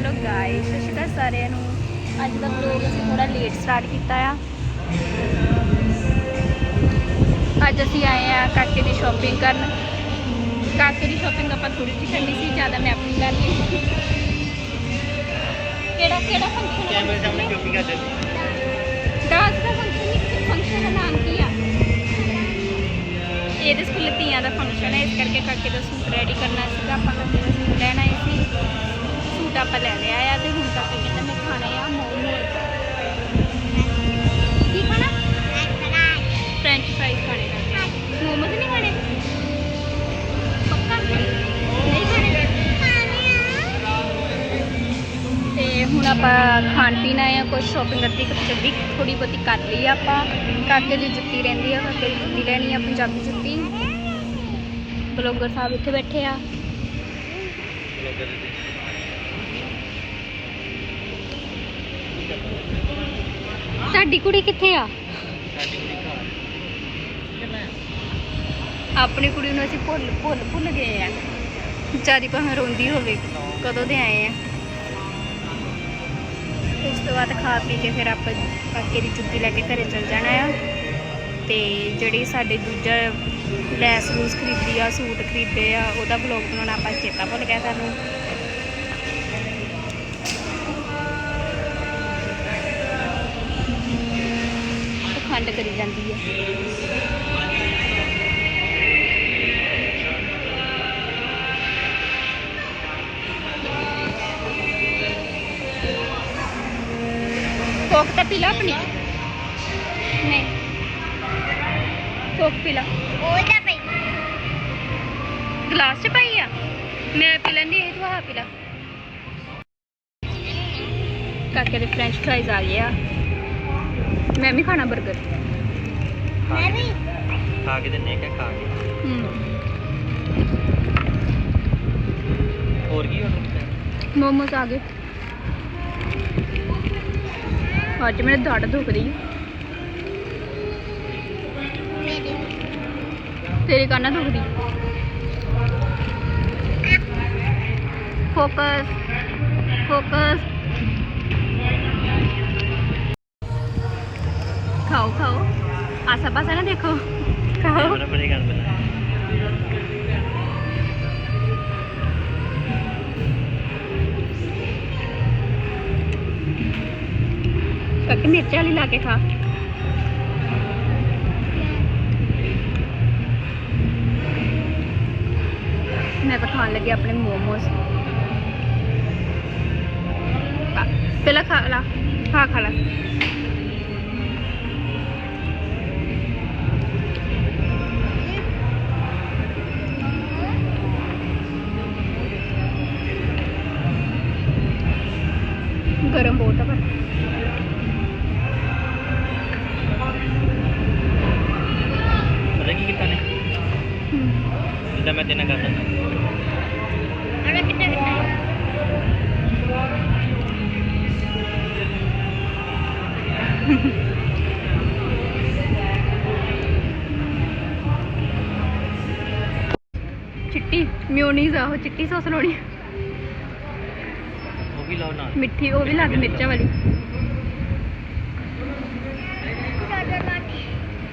Hello guys ਸਤਿ ਸ਼੍ਰੀ ਅਕਾਲ ਸਾਰਿਆਂ ਨੂੰ। ਅੱਜ ਦਾ ਵਲੌਗ ਅਸੀਂ ਥੋੜਾ ਲੇਟ ਸਟਾਰਟ ਕੀਤਾ ਆ। ਅੱਜ ਅਸੀਂ ਆਏ ਆ ਕਾਕੇ ਦੀ ਸ਼ਾਪਿੰਗ ਕਰਨ। ਕਾਕੇ ਦੀ ਸ਼ਾਪਿੰਗ ਆਪਾਂ ਥੋੜੀ ਜਿਹੀ ਕਰਨੀ ਸੀ ਜ਼ਿਆਦਾ ਮੈਂ ਆਪਣੀ ਕਰ ਲਈ ਕਿਹੜਾ ਕਿਹੜਾ ਫੰਕਸ਼ਨ ਕੈਮਰੇ ਸਾਹਮਣੇ ਚੁੱਪੀ ਕਰ ਦੇ ਡਾਂਸ ਦਾ ਫੰਕਸ਼ਨ ਨਹੀਂ ਫੰਕਸ਼ਨ ਦਾ ਨਾਮ ਕੀ ਆ? ਇਹਦੇ ਸਕੂਲ ਤੀਆਂ ਦਾ ਫੰਕਸ਼ਨ ਹੈ ਇਸ ਕਰਕੇ ਕਾਕੇ ਦਾ ਸੂਟ ਰੈਡੀ ਕਰਨਾ ਸੀਗਾ ਆਪਾਂ ਸੂਟ ਲੈਣਾ ਆਏ ਸੀ। ਸੂਟ ਆਪਾਂ ਲੈ ਲਿਆ ਆ ਤੇ ਹੁਣ ਕਾਕੇ ਕਹਿੰਦਾ ਮੈਂ ਖਾਣੇ ਆ ਮੋਮੋਜ਼ ਕੀ ਖਾਣਾ? ਫ੍ਰੈਂਚ ਫ੍ਰਾਈਜ਼ ਖਾਣੇ ਕਾਕੇ ਮੋਮੋਜ਼ ਨਹੀਂ ਖਾਣੇ? ਪੱਕਾ? ਨਹੀਂ ਖਾਣੇ? ਤੇ ਹੁਣ ਆਪਾਂ ਖਾਣ ਪੀਣ ਆਏ ਆ ਕੁਝ ਸ਼ਾਪਿੰਗ ਅੱਧੀ ਕੁ ਚੱਲੀ ਥੋੜੀ ਬਹੁਤੀ ਕਰ ਲਈ ਆ ਆਪਾਂ। ਕਾਕੇ ਦੀ ਜੁੱਤੀ ਰਹਿੰਦੀ ਆ, ਕਾਕੇ ਦੀ ਜੁੱਤੀ ਲੈਣੀ ਆ, ਪੰਜਾਬੀ ਜੁੱਤੀ। ਬਲੌਗਰ ਸਾਹਿਬ ਇੱਥੇ ਬੈਠੇ ਆ। ਤੁਹਾਡੀ ਕੁੜੀ ਕਿੱਥੇ ਆ? ਆਪਣੀ ਕੁੜੀ ਨੂੰ ਅਸੀਂ ਭੁੱਲ ਭੁੱਲ ਭੁੱਲ ਗਏ ਆ। ਵਿਚਾਰੀ ਭਾਵੇਂ ਰੋਂਦੀ ਹੋਵੇ ਕਦੋਂ ਦੇ ਆਏ ਆ। ਉਸ ਤੋਂ ਬਾਅਦ ਖਾ ਪੀ ਕੇ ਫਿਰ ਆਪਾਂ ਕਾਕੇ ਦੀ ਜੁੱਤੀ ਲੈ ਕੇ ਘਰੇ ਚਲ ਜਾਣਾ ਆ। ਤੇ ਜਿਹੜੀ ਸਾਡੇ ਦੂਜਾ ਲੈਸ ਲੂਸ ਖਰੀਦੀ ਆ ਸੂਟ ਖਰੀਦੇ ਆ ਉਹਦਾ ਬਲੌਗ ਬਣਾਉਣਾ ਆਪਾਂ ਚੇਤਾ ਭੁੱਲ ਗਿਆ ਸਾਨੂੰ। ਖੰਡ ਕਰੀ ਜਾਂਦੀ ਹੈ। ਕੋਕ ਤਾਂ ਪੀ ਲਾ ਆਪਣੀ? ਨਹੀਂ। ਕੋਕ ਪੀ ਲਾ। ਗਲਾਸ ਚ ਪਾਈ ਆ? ਮੈਂ ਪੀ ਲੈਂਦੀ ਇਹ ਤੂੰ ਆਹ ਪੀ ਲਾ। ਕਾਕੇ ਦੇ ਫ੍ਰੈਂਚ ਫ੍ਰਾਈਜ਼ ਆ ਗਏ ਆ। ਮੈਂ ਵੀ ਖਾਣਾ 버ਗਰ ਖਾ ਕੇ ਦਿੰਨੇ ਕਿ ਖਾ ਕੇ? ਹੂੰ। ਹੋਰ ਕੀ ਹੋਰ ਮੋਮੋਸ ਆ ਗਏ। ਅੱਜ ਮੇਰੇ ਦੜ ਦੁਖ ਰਹੀ ਤੇਰੀ ਕਾਨਾ ਦੁਖ ਰਹੀ ਫੋਕਸ। ਫੋਕਸ। ਖਾਓ ਖਾਓ। ਆਸਾ ਪਾਸਾ ਨਾ ਦੇਖੋ। ਖਾਓ। ਕੈਮਰਾ ਮਿਰਚ ਵਾਲੀ ਲਾ ਕੇ ਖਾ। ਮੈਂ ਤਾਂ ਖਾਣ ਲੱਗੀ ਆਪਣੇ ਮੋਮੋਸ। ਪਹਿਲਾਂ ਖਾ ਲਾ। ਖਾ ਖਾ ਲਾ। ਮਿਓਨੀਜ਼ ਆ ਉਹ ਚਿੱਟੀ ਸੌਸ ਲਾਉਣੀ ਉਹ ਵੀ ਲਾਓ ਨਾਲ। ਮਿੱਠੀ ਉਹ ਵੀ ਲਾ ਦੇ ਮਿਰਚਾਂ ਵਾਲੀ।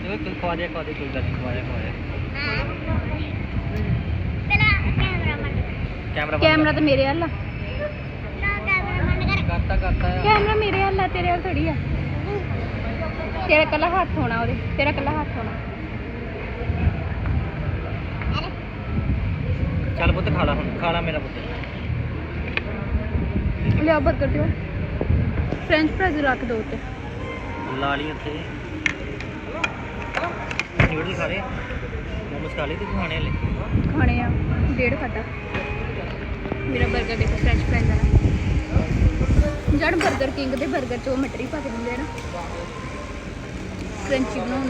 ਉਹ ਤੂੰ ਖਵਾ ਦੇ ਖਵਾ ਦੇ ਕੋਈ ਗੱਲ ਨਹੀਂ ਖਵਾ ਦੇ ਖਵਾ ਦੇ। ਕੈਮਰਾ ਤਾਂ ਮੇਰੇ ਵੱਲ ਆ। ਕਰਤਾ ਕਰਤਾ ਆ। ਕੈਮਰਾ ਮੇਰੇ ਵੱਲ ਆ ਤੇਰੇ ਵੱਲ ਥੋੜੀ ਆ। ਤੇਰਾ ਕੱਲਾ ਹੱਥ ਹੋਣਾ ਉਹਦੇ ਤੇਰਾ ਕੱਲਾ ਹੱਥ ਹੋਣਾ। ਚੱਲ ਪੁੱਤ ਖਾ ਲਾ ਹੁਣ ਖਾ ਲਾ ਮੇਰਾ ਪੁੱਤ। ਲਿਆ ਬਰਗਰ ਦਿਓ। ਫ੍ਰੈਂਚ ਫ੍ਰਾਈਜ਼ ਰੱਖ ਦਿਓ ਉੱਤੇ। ਲਾ ਲਈ ਉੱਥੇ। ਨਿਊਡਲ ਖਾ ਰਹੇ ਮੋਮੋਸ ਖਾ ਲਈ ਤੇ ਖਾਣੇ ਹਲੇ? ਖਾਣੇ ਆ ਡੇਢ ਖਾਦਾ ਮੇਰਾ ਬਰਗਰ ਦੇਖੋ ਫ੍ਰੈਂਚ ਫ੍ਰਾਈਜ਼ ਦਾ ਜੜ ਬਰਗਰ ਕਿੰਗ ਦੇ ਬਰਗਰ 'ਚ ਮਟਰੀ ਪਾ ਕੇ ਦਿੰਦੇ ਨਾ। ਕਰੰਚੀ ਬਣਾਉਣ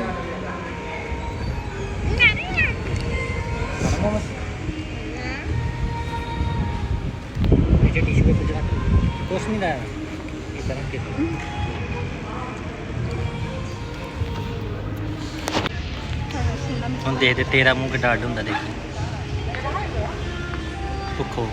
ਕੁਛ ਨਹੀਂ ਲਾਇਆ ਇਦਾਂ ਰੱਖ ਹੁਣ ਦੇਖ ਦੇ ਤੇਰਾ ਮੂੰਹ ਕਿੱਡਾ ਅੱਡ ਹੁੰਦਾ ਦੇਖੀ। ਭੁੱਖੋ।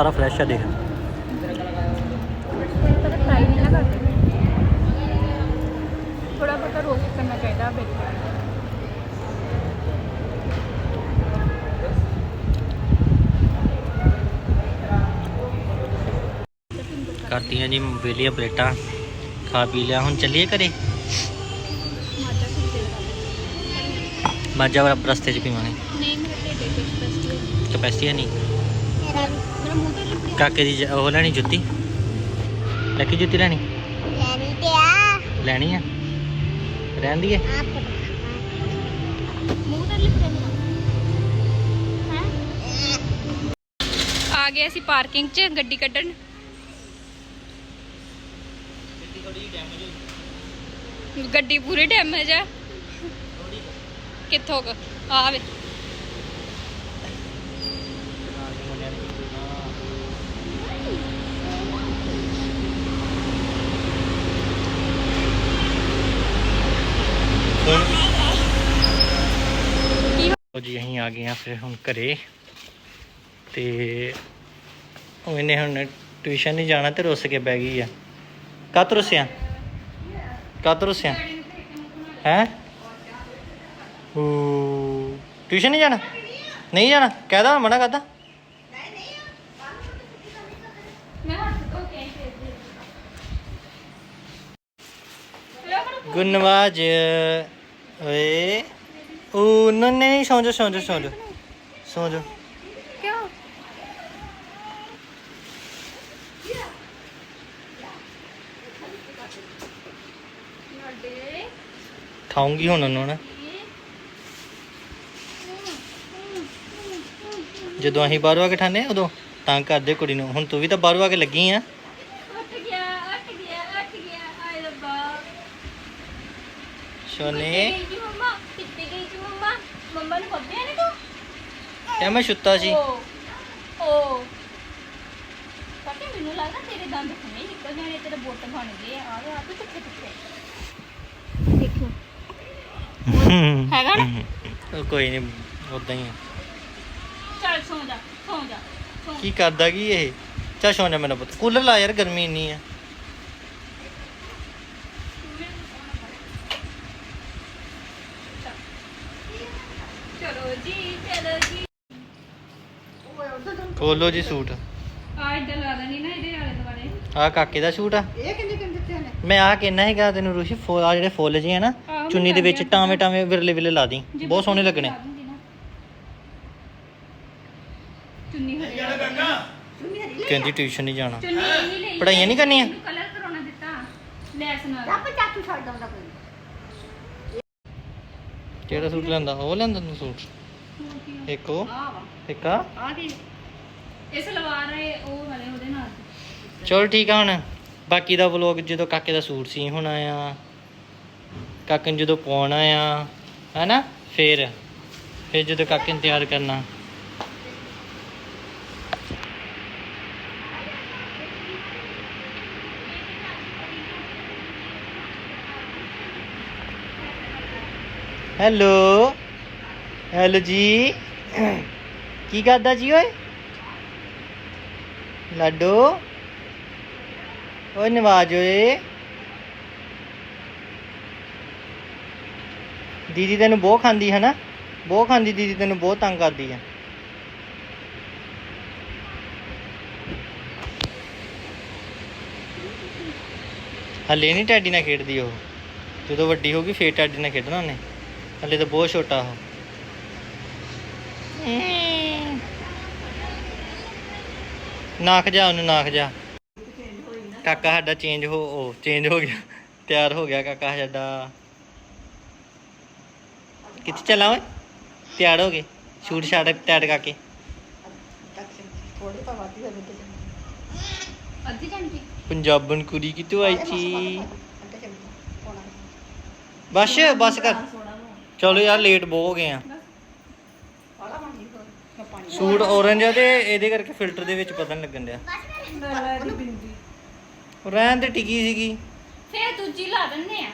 ਸਾਰਾ ਫਰੈਸ਼ ਆ ਦੇਖ ਫਰਾਈ ਨਹੀਂ ਨਾ ਕਰਦੇ ਥੋੜਾ ਬਹੁਤਾ ਰੋਸਟ ਕਰਨਾ ਚਾਹੀਦਾ ਵਿੱਚ। ਕਰਤੀਆਂ ਜੀ ਵੇਲੀਆਂ ਪਲੇਟਾਂ ਖਾ ਪੀ ਲਿਆ। ਹੁਣ ਚੱਲੀਏ ਘਰੇ? ਮਾਜਾ ਦਾ ਵਾਲਾ ਰਸਤੇ 'ਚ ਪੀਵਾਂਗੇ। ਨਹੀਂ ਮੇਰੇ ਢਿੱਡ ਬਸਤੀ ਕਪੈਸਿਟੀ ਹੈ ਨਹੀਂ? ਕਾਕੇ ਦੀ ਜ- ਉਹ ਲੈਣੀ ਜੁੱਤੀ? ਲੱਕੀ ਜੁੱਤੀ ਲੈਣੀ? ਲੈਣੀ ਤੇ ਆ। ਲੈਣੀ ਆ? ਰਹਿੰਦੀ ਹੈ ਮੂੰਹ ਤੇ ਆ ਗਏ ਅਸੀਂ ਪਾਰਕਿੰਗ 'ਚ ਗੱਡੀ ਕੱਢਣ। ਗੱਡੀ ਪੂਰੀ ਡੈਮੇਜ ਆ। ਕਿੱਥੋਂ ਕੁ? ਆ ਵੇ ਹੁਣ ਕੀ ਜੀ, ਅਸੀਂ ਆ ਗਏ ਆ ਫਿਰ ਹੁਣ ਘਰੇ। ਤੇ ਉਹ ਇਹਨੇ ਹੁਣ ਟਿਊਸ਼ਨ ਨਹੀਂ ਜਾਣਾ ਤੇ ਰੁੱਸ ਕੇ ਬਹਿ ਗਈ ਆ। ਕੱਤ ਰੁੱਸਿਆ? ਕੱਤ ਰੁੱਸਿਆ? ਹੈ? ਓ ਟਿਊਸ਼ਨ ਨਹੀਂ ਜਾਣਾ? ਨਹੀਂ ਜਾਣਾ? ਕਹਿਦਾ ਮਨਾ ਕਰਦਾ। ਮੈਂ ਹੱਥ ਗੁੰਨਵਾਜ, ਓਏ। ਉਹ ਨਹੀਂ ਨਹੀਂ ਸੌਂ ਜਾ ਸੌਂ ਜਾ ਸੌਂ ਜਾ ਸੌਂ ਜਾ ਕਿਉਂ ਖਾਉਂਗੀ ਹੁਣ ਉਹਨੂੰ ਨਾ ਜਦੋਂ ਅਸੀਂ ਬਾਹਰੋਂ ਆ ਕੇ ਠਾਨੇ ਉਦੋਂ ਤੰਗ ਕਰਦੇ ਕੁੜੀ ਨੂੰ। ਹੁਣ ਤੂੰ ਵੀ ਤਾਂ ਬਾਹਰੋਂ ਆ ਕੇ ਲੱਗੀ ਆ। ਉੱਠ ਗਿਆ ਉੱਠ ਗਿਆ ਉੱਠ ਗਿਆ। ਆਏ ਰੱਬਾ। ਸੋਨੇ ਕਿੱਥੇ ਗਈ ਜੀ ਮੰਮਾ ਕਿੱਥੇ ਗਈ ਜੀ ਮੰਮਾ ਮੰਮਾ ਨੂੰ ਪੱਬਿਆ ਨੇ ਇਹ ਮੈਂ ਸੁੱਤਾ ਸੀ। ਓ ਓ। ਪਤਾ ਮੈਨੂੰ ਲੱਗਦਾ ਤੇਰੇ ਦੰਦ ਹੁਣੇ ਨਿਕਲ ਜਾਣੇ ਤੇਰੇ ਬੁੱਟ ਬਣ ਗਏ ਆ ਆ ਆ ਤੂੰ ਕਿੱਥੇ ਕਿੱਥੇ ਦੇਖੋ। ਹੈਗਾ ਨਾ? ਉਹ ਕੋਈ ਨਹੀਂ ਉਦਾਂ ਹੀ ਆ। ਚੱਲ ਸੌ ਜਾ ਸੌ ਜਾ ਸੌ। ਕੀ ਕਰਦਾ ਕੀ ਇਹ? ਚਾ ਸੌਂ ਜਾ ਮੇਰਾ ਪੁੱਤ। ਕੂਲਰ ਲਾ ਯਾਰ ਗਰਮੀ ਇੰਨੀ ਆ। ਚਲੋ ਜੀ ਚਲੋ ਜੀ। ਖੋਲੋ ਜੀ ਸੂਟ। ਆ ਇੱਧਰ ਲਾ ਲੈਣੀ ਨਾ ਇਹਦੇ ਆਲੇ ਦੁਆਲੇ ਆ ਕਾਕੇ ਦਾ ਸੂਟ ਆ। ਇਹ ਕਿੰਨੇ ਕਿੰਨੇ ਦਿੱਤੇ ਨੇ ਮੈਂ ਆ ਕਹਿਣਾ ਹੈਗਾ ਤੈਨੂੰ ਰੂਸ਼ੀ ਫੁੱਲ ਆ ਜਿਹੜੇ ਫੁੱਲ ਜਿਹੇ ਆ ਨਾ ਆਹੋ, ਚੁੰਨੀ ਦੇ ਵਿੱਚ ਲੱਗ ਗਿਆ। ਟਾਵੇਂ ਟਾਵੇਂ ਵਿਰਲੇ ਵਿਰਲੇ ਲਾ ਦੀ ਜੇ ਬਹੁਤ ਸੋਹਣੇ ਲੱਗਣੇ। ਲਾ ਦੂੰਗੀ ਨਾ। ਚੁੰਨੀ ਹਰੀ ਕਹਿੰਦੀ ਟਿਊਸ਼ਨ ਨਹੀਂ ਜਾਣਾ। ਚੁੰਨੀ ਇਹ ਲਈ ਪੜ੍ਹਾਈਆਂ ਨਹੀਂ ਕਰਨੀਆਂ? ਕਲਰ ਕਰਾਉਣਾ ਦਿੱਤਾ। ਲੈਸ ਨਾਲ ਆਪੇ ਚਾਚੂ ਛੱਡ ਦਉਂਦਾ ਕੋਈ। ਕਿਹੜਾ ਸੂਟ ਲੈਂਦਾ? ਉਹ ਲੈਂਦਾ ਤੂੰ ਸੂਟ? ਇੱਕ ਉਹ। ਆ ਵਾ। ਇੱਕ ਆ। ਆ ਕੀ? ਇਹ ਸਲਵਾਰ ਹੈ ਉਹ ਵਾਲੇ ਉਹਦੇ ਨਾਲ। ਚਲ ਠੀਕ ਆ ਹੁਣ। ਬਾਕੀ ਦਾ ਵਲੋਗ ਜਦੋਂ ਕਾਕੇ ਦਾ ਸੂਟ ਸੀ, ਹੋਣਾ ਆ ਕਾਕੇ ਨੂੰ ਜਦੋਂ ਪਾਉਣਾ ਆ ਹੈਨਾ? ਫੇਰ। ਫੇਰ ਜਦੋਂ ਕਾਕੇ ਨੂੰ ਤਿਆਰ ਕਰਨਾ। ਹੈਲੋ? ਹੈਲੋ ਜੀ। ਕੀ ਕਰਦਾ ਜੀ ਓਏ? ਲਾਡੋ। ਓਏ ਨਵਾਜ ਓਏ। ਦੀਦੀ ਤੈਨੂੰ ਬਹੁਤ ਖਾਂਦੀ ਹੈ ਨਾ? ਬਹੁਤ ਖਾਂਦੀ ਦੀਦੀ, ਤੈਨੂੰ ਬਹੁਤ ਤੰਗ ਕਰਦੀ ਹੈ। ਹਲੇ ਨਹੀਂ ਟੈਡੀ ਨਾਲ ਖੇਡਦੀ ਉਹ। ਜਦੋਂ ਵੱਡੀ ਹੋ ਗਈ, ਫੇਰ ਟੈਡੀ ਨਾਲ ਖੇਡਣਾ ਉਹਨੇ। ਹਲੇ ਤਾਂ ਬਹੁਤ ਛੋਟਾ ਉਹ। ਨਾਖ ਜਾ, ਉਹਨੂੰ ਨਾਖ ਜਾ। ਕਾਕਾ ਸਾਡਾ ਚੇਂਜ ਹੋ, ਉਹ ਚੇਂਜ ਹੋ ਗਿਆ। ਤਿਆਰ ਹੋ ਗਿਆ ਕਾਕਾ ਸਾਡਾ। ਕਿੱਥੇ ਚਲਾ ਓਏ? ਤਿਆਰ ਹੋ ਗਏ। ਸ਼ੂਟ ਸ਼ਾਟ ਤਿਆਰ ਕਰਕੇ। ਅੱਧੀ ਘੰਟੀ ਪੰਜਾਬਣ ਕੁੜੀ ਕਿਤੋਂ ਆਈ ਸੀ? ਬਸ ਬਸ ਕਰ। ਚਲੋ ਯਾਰ ਲੇਟ ਬਹੁਤ ਹੋ ਗਏ ਆ ਵਾਲਾ ਮੰਗੀ ਹੋਰ ਮੈਂ ਪਾਣੀ ਸੂਟ orange ਆ ਤੇ ਇਹਦੇ ਕਰਕੇ ਫਿਲਟਰ ਦੇ ਵਿੱਚ ਪਤਾ ਨਹੀਂ ਲੱਗਣ ਡਿਆ। ਉਹ ਰਹਿਣ ਤੇ ਟਿਕੀ ਸੀਗੀ। ਫੇਰ ਦੂਜੀ ਲਾ ਦਿੰਨੇ ਆ।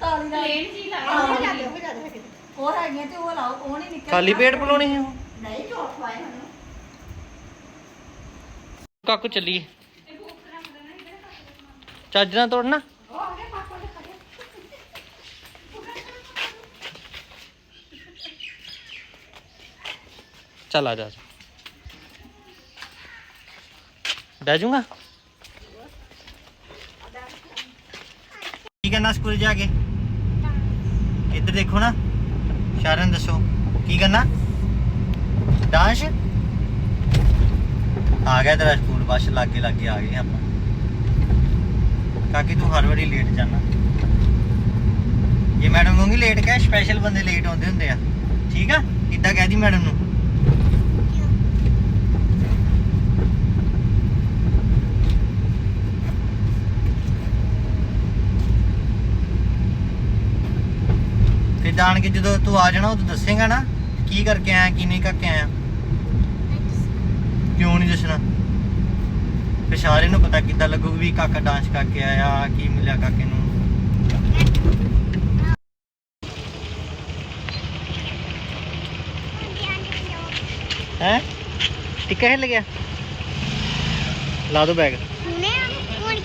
ਤਾਲੀ ਨਾਲ। ਪਲੇਨ ਜੀ ਲਾ ਆਹ ਹੋ ਦਿੰਨੇ ਹੋ ਜਾਂਦੇ ਹੈਗੇ। ਹੋਰ ਹੈਗੀਆਂ ਤੇ ਉਹ ਲਾਓ ਉਹ ਨਹੀਂ ਨਿਕਲ ਖਾਲੀ ਪੇਟ ਪਲਾਉਣੀ ਉਹ? ਨਹੀਂ ਝੋਟ ਪਾਏ ਹਨ ਕਾਕੂ ਚੱਲੀਏ। ਚੱਜ ਨਾਲ ਤੋੜਨਾ। ਚੱਲ ਆ ਜਾ ਬਹਿ ਜਾਊਗਾ ਕੀ ਕਰਨਾ ਸਕੂਲ ਜਾ ਕੇ ਇੱਧਰ ਦੇਖੋ ਨਾ ਸ਼ਰਨ ਦੱਸੋ ਕੀ ਕਰਨਾ ਡਾਂਸ ਆ ਗਿਆ ਤੇਰਾ ਸਕੂਲ ਬੱਸ ਲਾਗੇ ਲਾਗੇ ਆ ਗਏ ਆਪਾਂ ਕਾਕੀ ਤੂੰ ਹਰ ਵਾਰੀ ਲੇਟ ਜਾਣਾ ਇਹ ਮੈਡਮ ਕਹੂੰਗੀ ਲੇਟ ਕਹਿ ਸਪੈਸ਼ਲ ਬੰਦੇ ਲੇਟ ਆਉਂਦੇ ਹੁੰਦੇ ਆ? ਠੀਕ ਆ ਕਿੱਦਾਂ ਕਹਿ ਦੀ ਮੈਡਮ ਨੂੰ ਫਿਰ ਜਾਣ ਕੇ ਜਦੋਂ ਤੂੰ ਆ ਜਾਣਾ ਉਦੋਂ ਦੱਸੇਗਾ ਨਾ ਕੀ ਕਰਕੇ ਆਇਆ ਕੀ ਨਹੀਂ ਕਰਕੇ ਆਇਆ। ਕਿਉਂ ਨਹੀਂ ਦੱਸਣਾ। ਫਿਰ ਨੂੰ ਪਤਾ ਕਿੱਦਾਂ ਲੱਗੂਗਾ ਵੀ ਕਾਕਾ ਡਾਂਸ ਕਰਕੇ ਆਇਆ ਕੀ ਮਿਲਿਆ ਕਾਕੇ ਨੂੰ। ਹੈ? ਟਿੱਕਾ ਹਿੱਲ ਗਿਆ। ਲਾ ਦੋ ਬੈਗ ਹੁਣੇ ਹੁਣ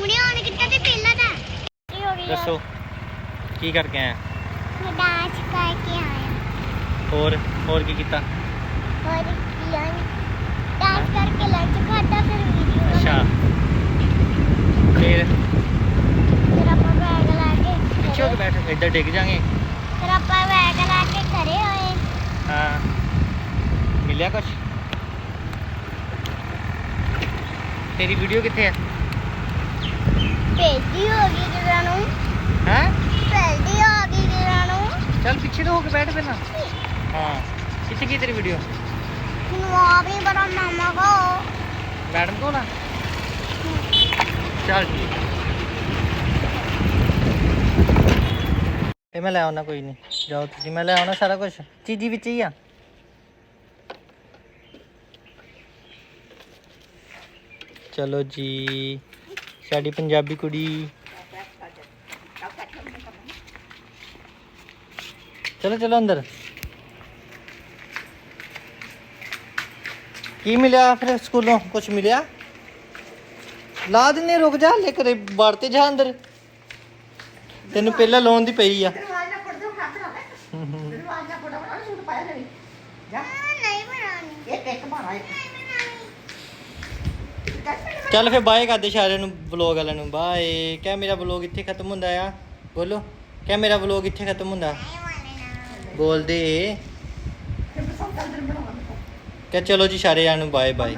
ਹੁਣੇ ਆਉਣ ਕਿੱਦਾਂ ਤੇ ਪਹਿਲਾਂ ਦਾ ਕੀ ਹੋ ਗਿਆ? ਦੱਸੋ ਕੀ ਕਰਕੇ ਆਇਆ? ਮੈਂ ਡਾਂਸ ਕਰਕੇ ਆਇਆ। ਹੋਰ ਹੋਰ ਕੀ ਕੀਤਾ? ਹੋਰ ਕੀ ਆਇਆ ਡਾਂਸ ਕਰਕੇ ਲੰਚ ਖਾਦਾ ਫਿਰ ਵੀਡੀਓ ਅੱਛਾ। ਫਿਰ? ਫਿਰ ਆਪਾਂ ਬੈਗ ਲਾ ਕੇ ਪਿੱਛੇ ਹੋ ਕੇ ਬੈਠ ਇੱਧਰ ਡਿੱਗ ਜਾਗੇ? ਫਿਰ ਆਪਾਂ ਬੈਗ ਲਾ ਕੇ ਘਰੇ ਹੋਏ ਹਾਂ। ਮਿਲਿਆ ਕੁਛ? ਤੇਰੀ ਵੀਡੀਓ ਕਿੱਥੇ ਹੈ ਭੇਜੀ ਹੋ ਗਈ ਜਿਹੜਾ ਨੂੰ। ਹੈ ਭੇਜੀ ਹੋ ਗਈ ਜਿਹੜਾ ਨੂੰ ਚੱਲ ਪਿੱਛੇ ਤੋਂ ਹੋ ਕੇ ਬੈਠ ਪਹਿਲਾਂ। ਹਾਂ। ਕਿੱਥੇ ਕੀ ਤੇਰੀ ਵੀਡੀਓ ਹੀ ਬੜਾ ਮਾਮਾ ਕੋ ਮੈਡਮ ਕੋਲ ਆ? ਚੱਲ ਠੀਕ ਇਹ ਮੈਂ ਲੈ ਆਉਣਾ ਕੋਈ ਨਹੀਂ ਜਾਓ ਤੁਸੀਂ ਮੈਂ ਲੈ ਆਉਣਾ ਸਾਰਾ ਕੁਝ ਚੀਜ਼ੀ ਵਿੱਚ ਹੀ ਆ। ਚਲੋ ਜੀ ਸਾਡੀ ਪੰਜਾਬੀ ਕੁੜੀ ਚਲੋ ਚਲੋ ਅੰਦਰ। ਕੀ ਮਿਲਿਆ ਫਿਰ ਸਕੂਲੋਂ? ਕੁਝ ਮਿਲਿਆ? ਲਾ ਦਿੰਨੇ ਰੁਕ ਜਾ ਲੈ ਕਰੇ ਵੜ ਤੇ ਜਾ ਅੰਦਰ। ਤੈਨੂੰ ਪਹਿਲਾਂ ਲੋਨ ਦੀ ਪਈ ਆ। ਚੱਲ ਫਿਰ ਬਾਏ ਕਰਦੇ ਸਾਰਿਆਂ ਨੂੰ ਵਲੌਗ ਵਾਲਿਆਂ ਨੂੰ। ਬਾਏ। ਕਹਿ ਮੇਰਾ ਵਲੌਗ ਇੱਥੇ ਖਤਮ ਹੁੰਦਾ ਆ? ਬੋਲੋ। ਕਹਿ ਮੇਰਾ ਵਲੌਗ ਇੱਥੇ ਖਤਮ ਹੁੰਦਾ? ਬੋਲਦੇ। ਕਹਿ ਚਲੋ ਜੀ ਸਾਰਿਆਂ ਨੂੰ ਬਾਏ ਬਾਏ